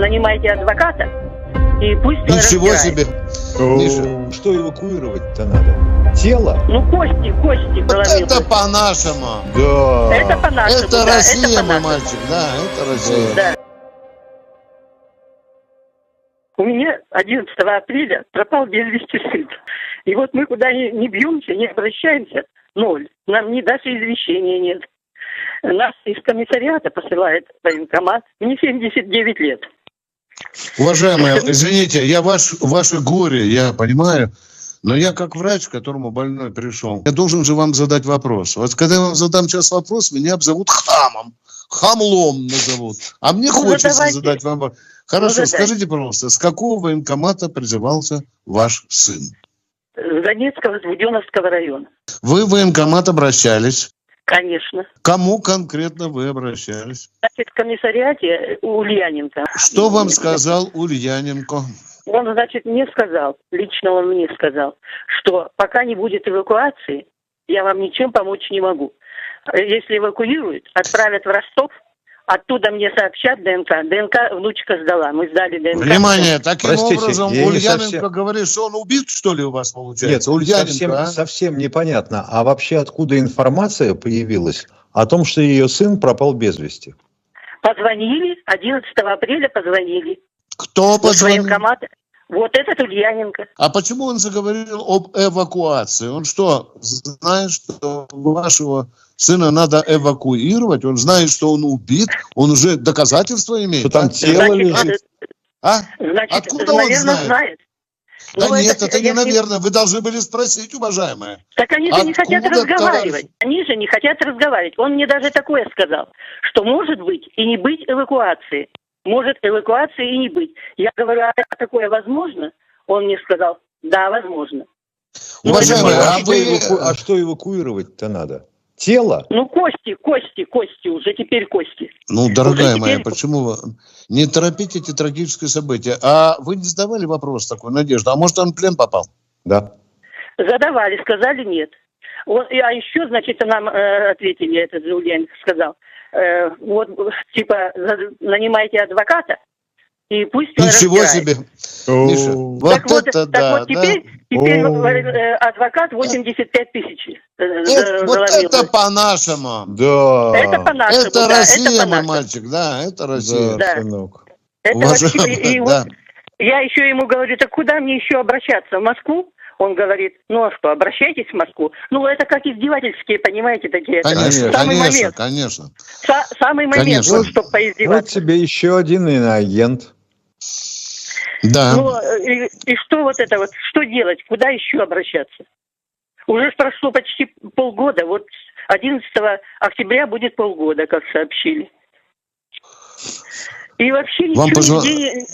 нанимайте адвоката, и пусть он Ничего разбирается. себе. Миша. Что эвакуировать-то надо? Тело? Ну, кости, кости Вот голове. это по-нашему. Да. Это по-нашему, Это да, Россия, это мой по-нашему. мальчик, да, это Россия. Да. У меня 11 апреля пропал без вести сын. И вот мы куда ни, ни бьемся, не обращаемся, ноль. Нам ни даже извещения нет. Нас из комиссариата посылает военкомат. Мне 79 лет. Уважаемые, извините, я ваш, ваше горе, я понимаю, но я как врач, к которому больной пришел, я должен же вам задать вопрос. Вот когда я вам задам сейчас вопрос, меня обзовут хамом, хамлом назовут. А мне Ну, хочется задавайте. задать вам вопрос. Хорошо, Ну, скажите, пожалуйста, с какого военкомата призывался ваш сын? С Донецкого, с Буденовского района. Вы в военкомат обращались. Конечно. Кому конкретно вы обращались? Значит, в комиссариате у Ульяненко. Что вам сказал Ульяненко? Он, значит, мне сказал, лично он мне сказал, что пока не будет эвакуации, я вам ничем помочь не могу. Если эвакуируют, отправят в Ростов, оттуда мне сообщат ДНК. ДНК внучка сдала, мы сдали ДНК. Внимание, таким Простите, образом Ульяненко совсем- говорит, что он убит, что ли, у вас Нет, получается? Ульяненко, совсем, а? совсем непонятно. А вообще откуда информация появилась о том, что ее сын пропал без вести? Позвонили, 11 апреля позвонили. Кто позвонил? военкомат. Вот этот Ульяненко. А почему он заговорил об эвакуации? Он что, знает, что вашего сына надо эвакуировать? Он знает, что он убит? Он уже доказательства имеет? Что там а? тело Значит, лежит? А? Значит, Откуда он наверное, знает? знает. Да Ну, нет, это, не с ним- наверное. Вы должны были спросить, уважаемая. Так они же не Откуда, хотят разговаривать. товарищ? Они же не хотят разговаривать. Он мне даже такое сказал, что может быть и не быть эвакуации. Может эвакуации и не быть. Я говорю, а такое возможно? Он мне сказал, да, возможно. Ну, Уважаемая, это а, вы... а что эвакуировать-то надо? Тело? Ну, кости, кости, кости, уже теперь кости. Ну, дорогая Уже моя, теперь- почему вы... Не торопите эти трагические события. А вы не задавали вопрос такой, Надежда? А может, он в плен попал? Да. Задавали, сказали нет. Вот, а еще, значит, нам э, ответили, этот же Ульяненко сказал, э, вот, типа, нанимайте адвоката, и пусть он Ничего разбирается. себе. Миша, вот так вот, это так да, вот теперь, теперь О. э, адвокат 85 тысяч да. Это- вот это по-нашему. Да. Это по-нашему, Это да, Россия, это мой по-нашему. мальчик, да, это Россия. Да, сынок. Это вообще, и вот я еще ему говорю, так куда мне еще обращаться, в Москву? Он говорит, ну а что, обращайтесь в Москву. Ну это как издевательские, понимаете, такие. Конечно, Самый конечно, момент, конечно. са- самый момент, Конечно. вот, чтобы Вот поиздеваться. тебе еще один иноагент. Да. Ну, э, и, и что вот это вот, что делать, куда еще обращаться? Уже прошло почти полгода, вот 11 октября будет полгода, как сообщили. И вообще Вам ничего позва- нигде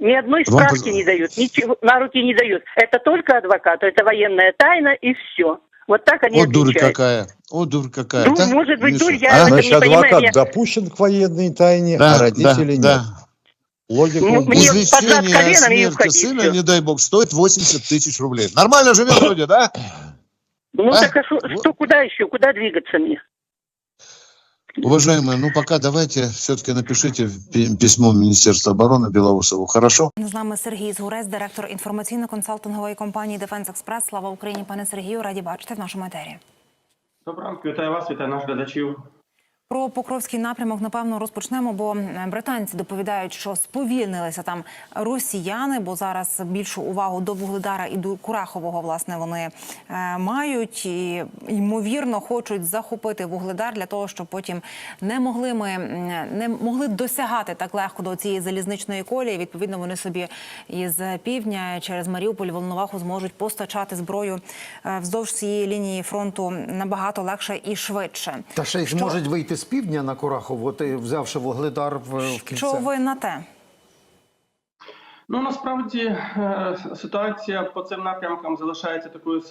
не- ни одной Вам справки поз- не дают, ничего на руки не дают. Это только адвокату, это военная тайна и все. Вот так они О, дурь отвечают. какая. О, дурь какая. Ну, да, может быть, Миша? дурь, я А? Значит, не понимаю, адвокат я- допущен к военной тайне, Да, а родители да, нет. да. Логика Ну, мне Извещение о коленом и смерти сына, не дай бог, стоит 80 тысяч рублей. Нормально живет вроде, да? Ну А? так а шо- Вот. что, куда еще, куда двигаться мне? Уважаемые, ну пока давайте все-таки напишите письмо Міністерства оборони Білоусову. Хорошо? З нами Сергій Згурець, директор інформаційно-консалтингової компанії Дефенс Експрес. Слава Україні, пане Сергію, раді бачити в нашому етері. Доброго ранку, вітаю вас, вітаю наших глядачів. Про Покровський напрямок напевно розпочнемо, бо британці доповідають, що сповільнилися там росіяни, бо зараз більшу увагу до Вугледара і до Курахового власне вони е, мають і ймовірно хочуть захопити Вугледар для того, щоб потім не могли ми не могли досягати так легко до цієї залізничної колії. Відповідно, вони собі із півдня через Маріуполь Волноваху зможуть постачати зброю е, вздовж цієї лінії фронту набагато легше і швидше. Та ще й зможуть вийти з півдня на Курахово, от, взявши вугледар в, в кільце. Що ви на те? Ну насправді е, ситуація по цим напрямкам залишається такою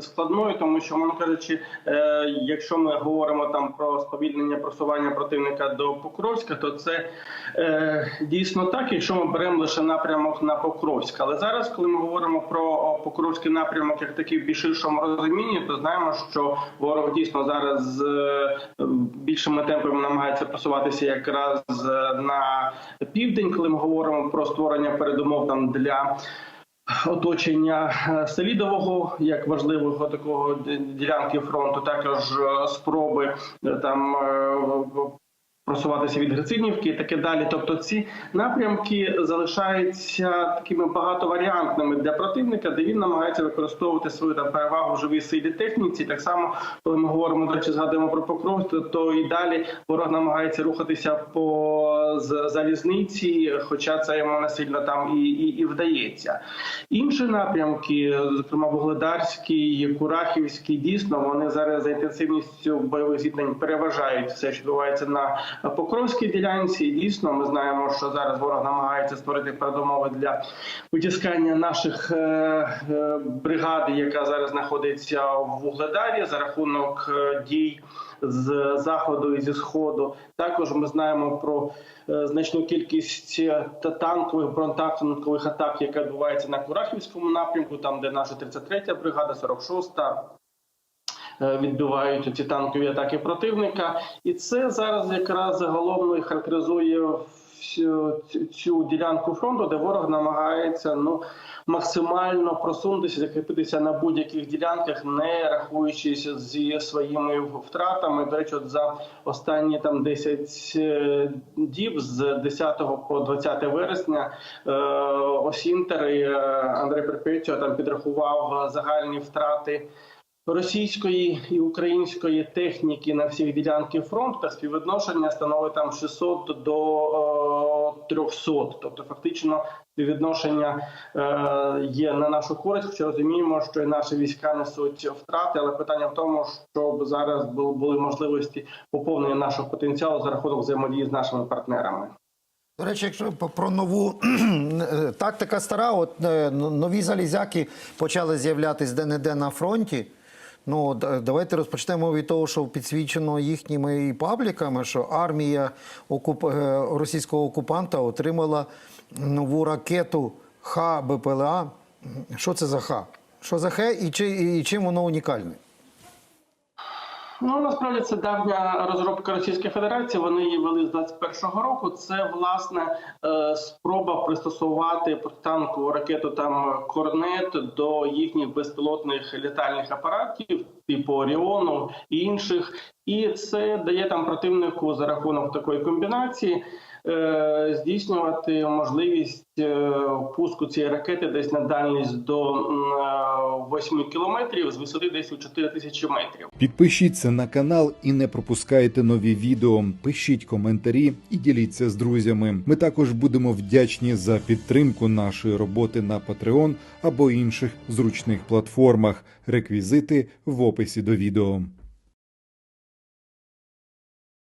складною, тому що, мовно кажучи, е, якщо ми говоримо там про сповільнення просування противника до Покровська, то це е, дійсно так, якщо ми беремо лише напрямок на Покровськ. Але зараз, коли ми говоримо про Покровський напрямок як такий в більш ширшому розумінні, то знаємо, що ворог дійсно зараз е, більшими темпами намагається просуватися якраз на південь, коли ми говоримо про створення передумов там для. Оточення е, Селідового як важливого такого ділянки фронту, також е, спроби е, там просуватися від Грицинівки і таке далі. Тобто ці напрямки залишаються такими багатоваріантними для противника, де він намагається використовувати свою там перевагу в живій силі техніці. Так само, коли ми говоримо до речі, згадуємо про Покров, то, то і далі ворог намагається рухатися по залізниці, хоча це йому не сильно там і, і, і вдається. Інші напрямки, зокрема Вугледарський, Курахівський, дійсно вони зараз за інтенсивністю бойових зіткнень переважають все, що відбувається на Покровській ділянці. І дійсно, ми знаємо, що зараз ворог намагається створити передумови для витискання наших е, е, бригад, яка зараз знаходиться в Вугледарі за рахунок е, дій з заходу і зі сходу. Також ми знаємо про значну кількість танкових бронетанкових атак, яка відбувається на Курахівському напрямку, там де наша 33-я бригада, 46-та. Е, Відбивають ці танкові атаки противника, і це зараз якраз і характеризує всю цю- ділянку фронту, де ворог намагається ну максимально просунутися, закріпитися на будь-яких ділянках, не рахуючись зі своїми втратами. До речі, от за останні там 10 е, діб з 10 по 20 вересня е, Осінтер і е, Андрей Перпетьо там підрахував загальні втрати. Російської і української техніки на всіх ділянках фронту співвідношення становить там 600 до е, 300. Тобто, фактично, співвідношення е, є на нашу користь. Хоча розуміємо, що і наші війська несуть втрати, але питання в тому, щоб зараз бу- були можливості поповнення нашого потенціалу за рахунок взаємодії з нашими партнерами. До речі, якщо про нову е, тактика стара, от е, нові залізяки почали з'являтися де-не-де на фронті. Ну, давайте розпочнемо від того, що підсвічено їхніми пабліками, що армія окуп... е, російського окупанта отримала нову ракету Х-БПЛА. Що це за Х? Що за Х і, чи... і чим воно унікальне? Ну насправді це давня розробка Російської Федерації. Вони її вели з 21-го року. Це власне е, спроба пристосувати протитанкову ракету там Корнет до їхніх безпілотних літальних апаратів, типу Оріону і інших. І це дає там противнику за рахунок такої комбінації е, здійснювати можливість е, пуску цієї ракети десь на дальність до м, е, 8 кілометрів з висоти десь у 4 тисячі метрів. Підпишіться на канал і не пропускайте нові відео. Пишіть коментарі і діліться з друзями. Ми також будемо вдячні за підтримку нашої роботи на Patreon або інших зручних платформах. Реквізити в описі до відео.